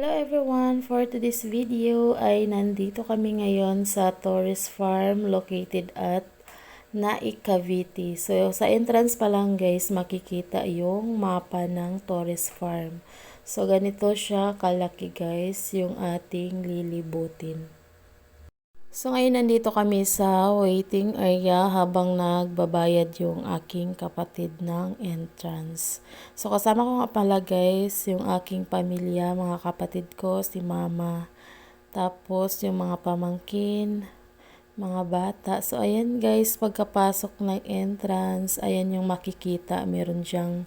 Hello everyone! For today's video ay nandito kami ngayon sa Torres Farm located at Naik, Cavite. So sa entrance pa lang guys makikita yung mapa ng Torres Farm. So ganito siya kalaki guys yung ating lilibutin. So ngayon nandito kami sa waiting area habang nagbabayad yung aking kapatid ng entrance. So kasama ko nga pala guys yung aking pamilya, mga kapatid ko, si mama, tapos yung mga pamangkin, mga bata. So ayan guys, pagkapasok ng entrance, ayan yung makikita, meron diyang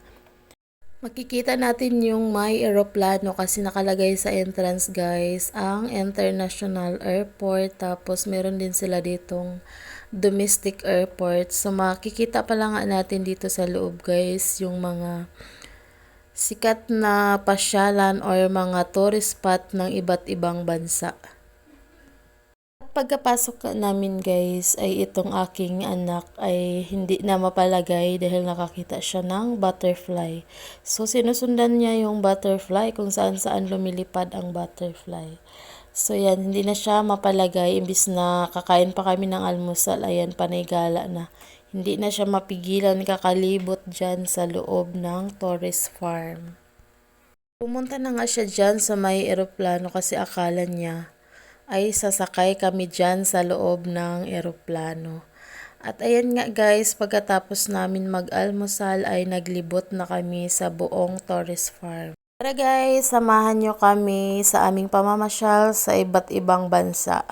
Makikita natin yung may eroplano kasi nakalagay sa entrance guys ang International Airport tapos meron din sila ditong domestic airport. So makikita pa lang natin dito sa loob guys yung mga sikat na pasyalan or mga tourist spot ng iba't ibang bansa. Pagkapasok namin guys ay itong aking anak ay hindi na mapalagay dahil nakakita siya ng butterfly. So sinusundan niya yung butterfly kung saan saan lumilipad ang butterfly. So yan, hindi na siya mapalagay imbis na kakain pa kami ng almusal, ayan panigala na. Hindi na siya mapigilan kakalibot dyan sa loob ng Torres Farm. Pumunta na nga siya dyan sa may eroplano kasi akala niya ay sasakay kami dyan sa loob ng eroplano. At ayan nga guys, pagkatapos namin mag-almusal ay naglibot na kami sa buong Torres Farm. Tara guys, samahan nyo kami sa aming pamamasyal sa iba't ibang bansa.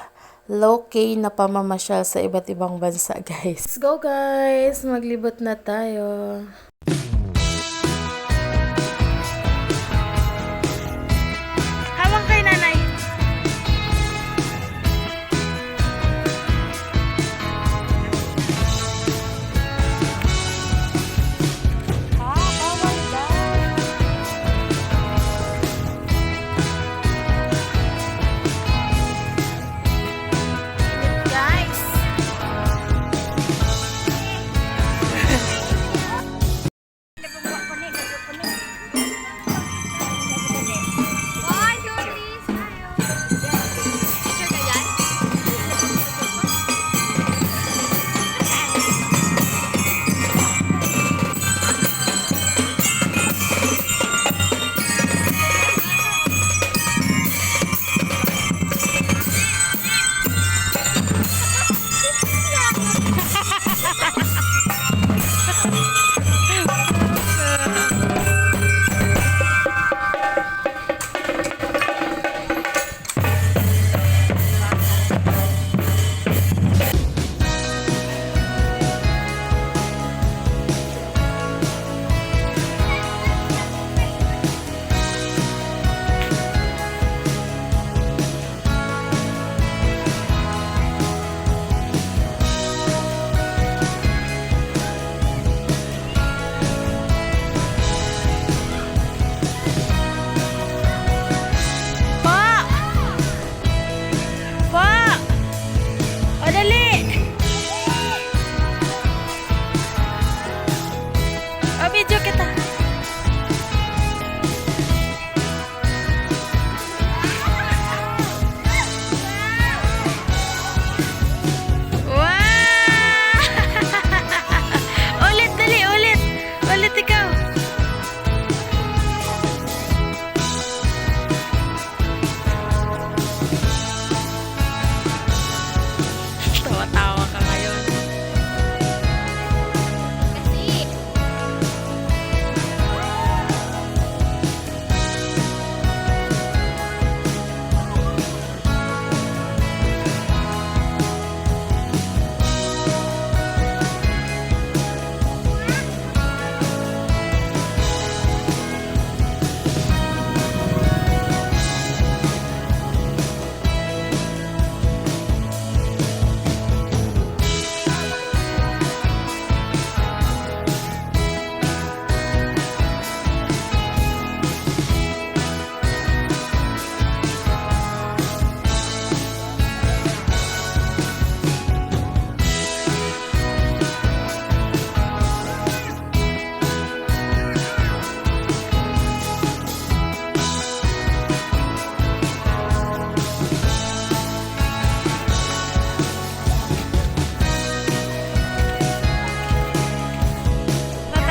Low-key na pamamasyal sa iba't ibang bansa guys. Let's go guys, maglibot na tayo.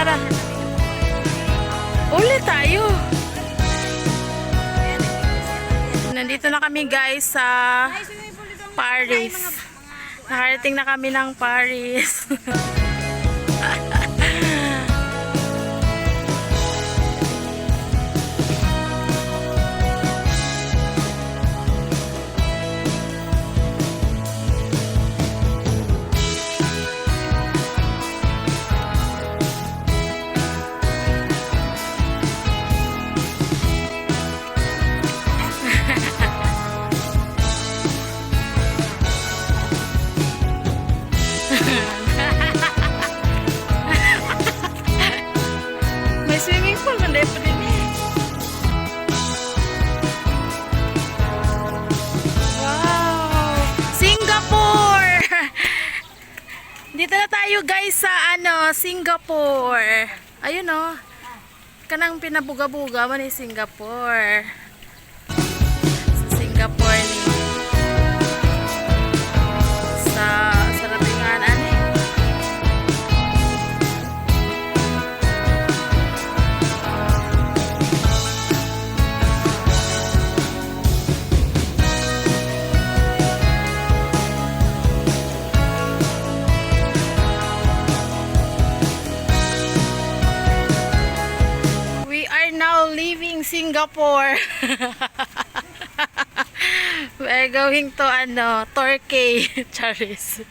Tara. Ulit tayo. Nandito na kami guys sa Paris. Nakarating na kami ng Paris. Singapore. Ayun oh. Kanang pinabuga-buga man ni Singapore. now leaving Singapore. We're going to ano, Turkey, Charis.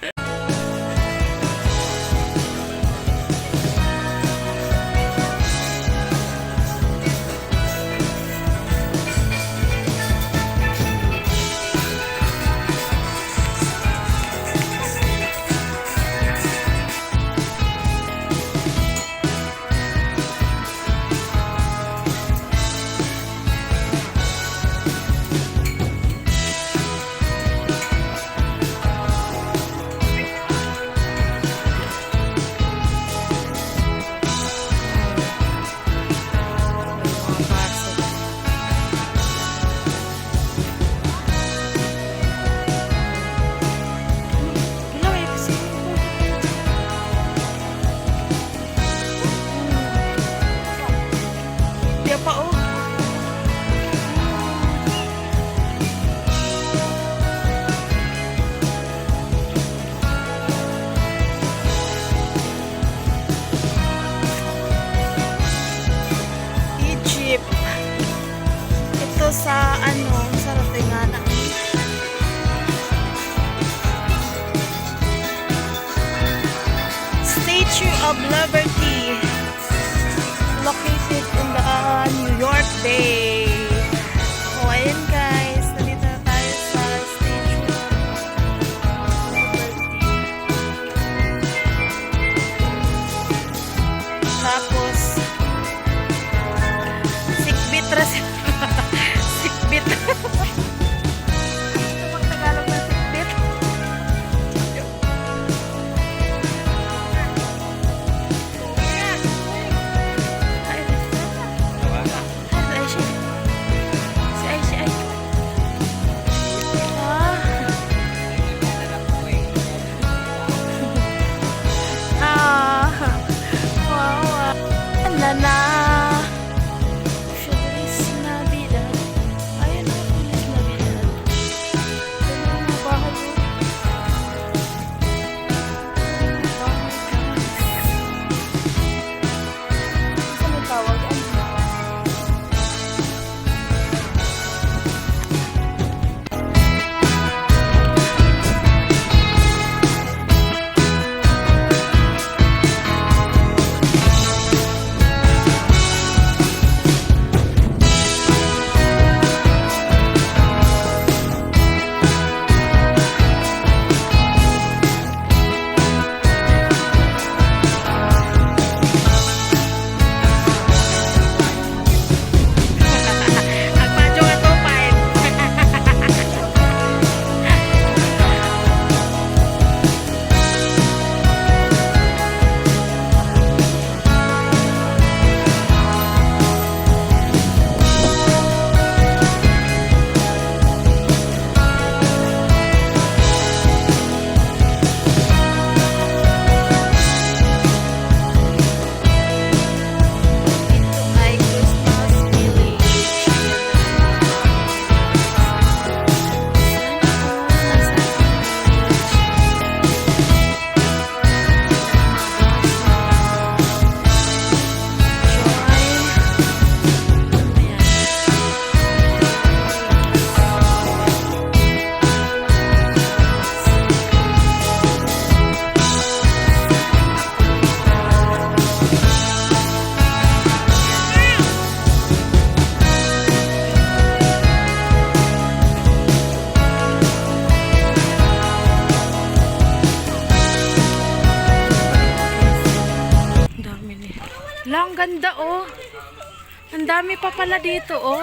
Dami pa pala dito, oh.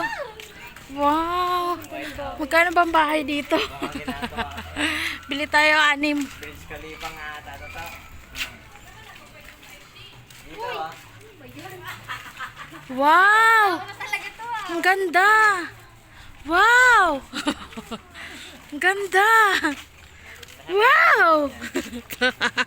Wow! Magkano bang bahay dito? Bili tayo anim. Prince Khalifa nga ata to. Dito. Wow! Ang ganda! Wow! Ang ganda! Wow!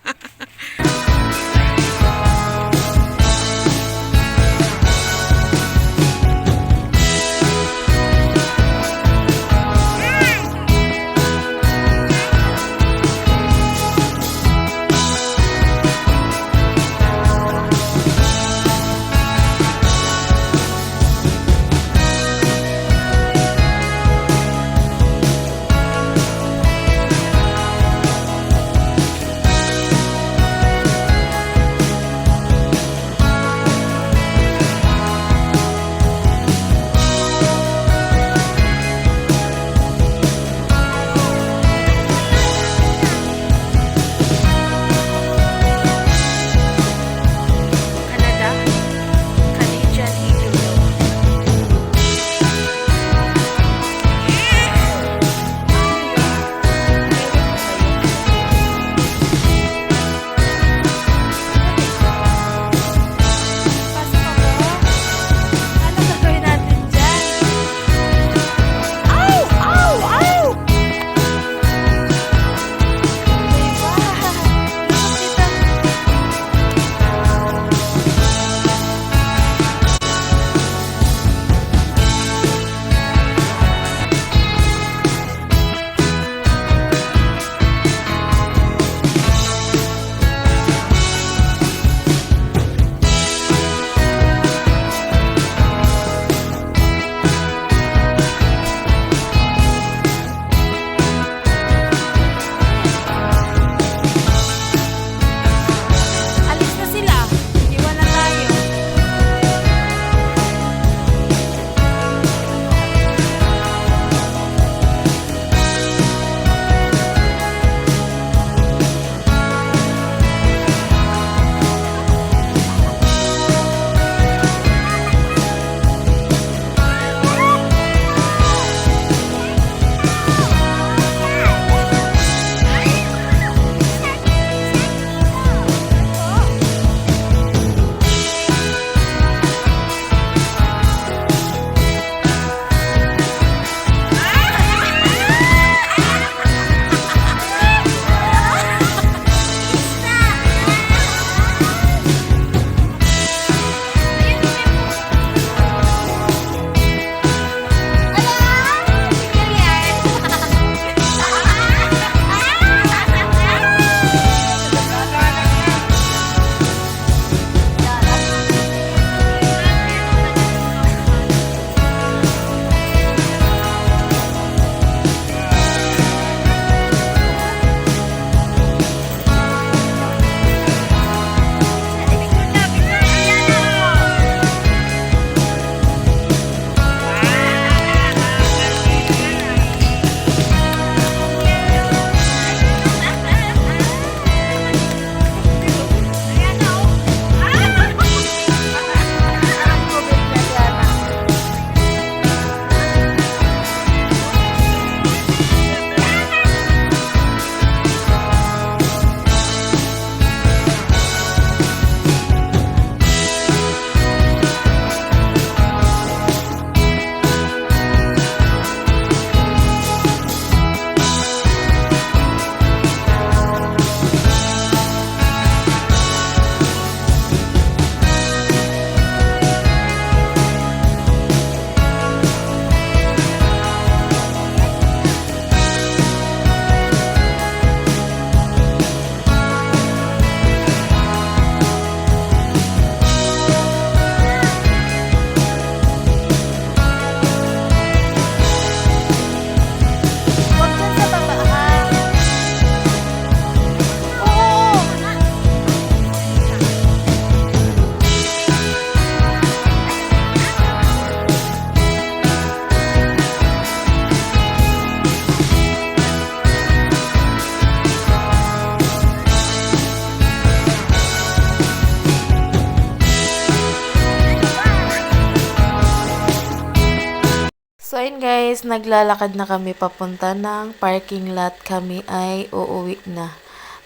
Guys, naglalakad na kami papunta ng parking lot. Kami ay uuwi na.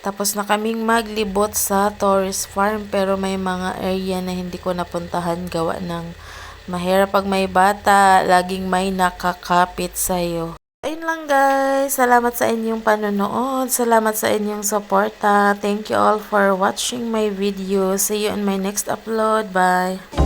Tapos na kaming maglibot sa Torres Farm pero may mga area na hindi ko napuntahan gawa ng mahirap pag may bata, laging may nakakapit sa'yo. Ayun lang guys, salamat sa inyong panonood, salamat sa inyong suporta. Thank you all for watching my video. See you in my next upload. Bye!